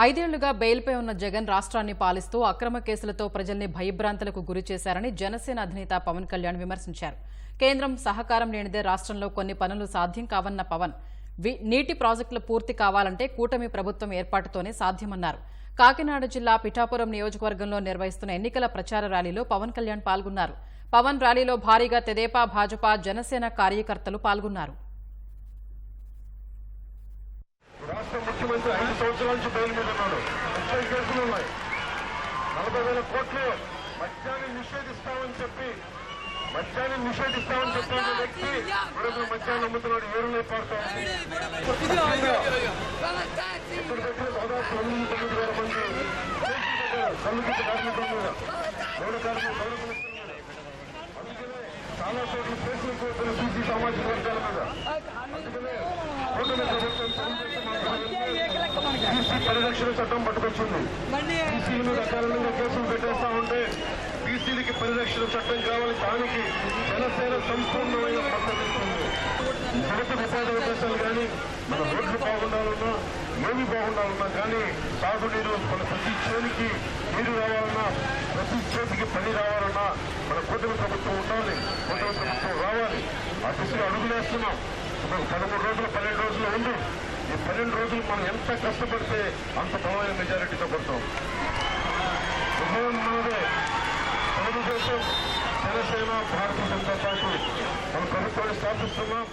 ఐదేళ్ళుగా బెయిల్పై ఉన్న జగన్ రాష్ట్రాన్ని పాలిస్తూ అక్రమ కేసులతో ప్రజల్ని భయభ్రాంతులకు గురి చేశారని జనసేన అధినేత పవన్ కళ్యాణ్ విమర్శించారు. కేంద్రం సహకారం లేనిదే రాష్ట్రంలో కొన్ని పనులు సాధ్యం కావన్న పవన్ వి- నీటి ప్రాజెక్టులు పూర్తి కావాలంటే కూటమి ప్రభుత్వం ఏర్పాటుతోనే సాధ్యమన్నారు. కాకినాడ జిల్లా పిఠాపురం నియోజకవర్గంలో నిర్వహిస్తున్న ఎన్నికల ప్రచార ర్యాలీలో పవన్ కళ్యాణ్ పాల్గొన్నారు. పవన్ ర్యాలీలో భారీగా తెదేపా భాజపా జనసేన కార్యకర్తలు పాల్గొన్నారు. రాష్ట్ర ముఖ్యమంత్రి ఐదు సంవత్సరాల నుంచి బెయిల్ మీద ఉన్నాడు. ముప్పై కేసులు ఉన్నాయి నలభై వేల కోట్లు మద్యాన్ని నిషేధిస్తామని చెప్పి మద్యాన్ని నిషేధిస్తామని చెప్పిన వ్యక్తి ఈరోజు మద్యాన్ని అమ్ముతున్నాడు. ఏరులై పాడుతా ఉంది. ఇప్పుడు పెట్టిన దాదాపు తొమ్మిది తొమ్మిది వేల మంది కల్లుగిట్ట కార్మికుల మీద గౌడ కార్మికులు గౌడ చాలా చోట్ల కేసులు సీసీ సామాజిక వర్గాల మీద అందుకనే కూటమి ప్రభుత్వం తెలుగుదేశం ఆంధ్రప్రదేశ్ బీసీ పరిరక్షణ చట్టం పట్టుకొచ్చింది. బీసీల మీద కేసులు పెట్టేస్తా ఉంటే బీసీలకి పరిరక్షణ చట్టం కావాలి దానికి జనసేన సంపూర్ణమైన మద్దతు ఇస్తుంది. యువత ఉపాధి అవకాశాలు కానీ మన రోడ్లు బాగుండాలన్నా ఏమి బాగుండాలన్నా కానీ సాగునీరు మన ప్రతి చేనికి నీరు రావాలన్నా ప్రతి చేతికి పని రావాలన్నా మన కూటమి ప్రభుత్వం ఉండాలి కూటమి ప్రభుత్వం రావాలి. ఆ దిశగా అడుగులేస్తున్నాం పదమూడు రోజులు పన్నెండు రోజులు ఉంది. ఈ పన్నెండు రోజులు మనం ఎంత కష్టపడితే అంత బలమైన మెజారిటీతో పడతాం ఉభయం మనదే తెలుగుదేశం జనసేన భారతీయ జనతా పార్టీ మన ప్రభుత్వాన్ని స్థాపిస్తున్నాం.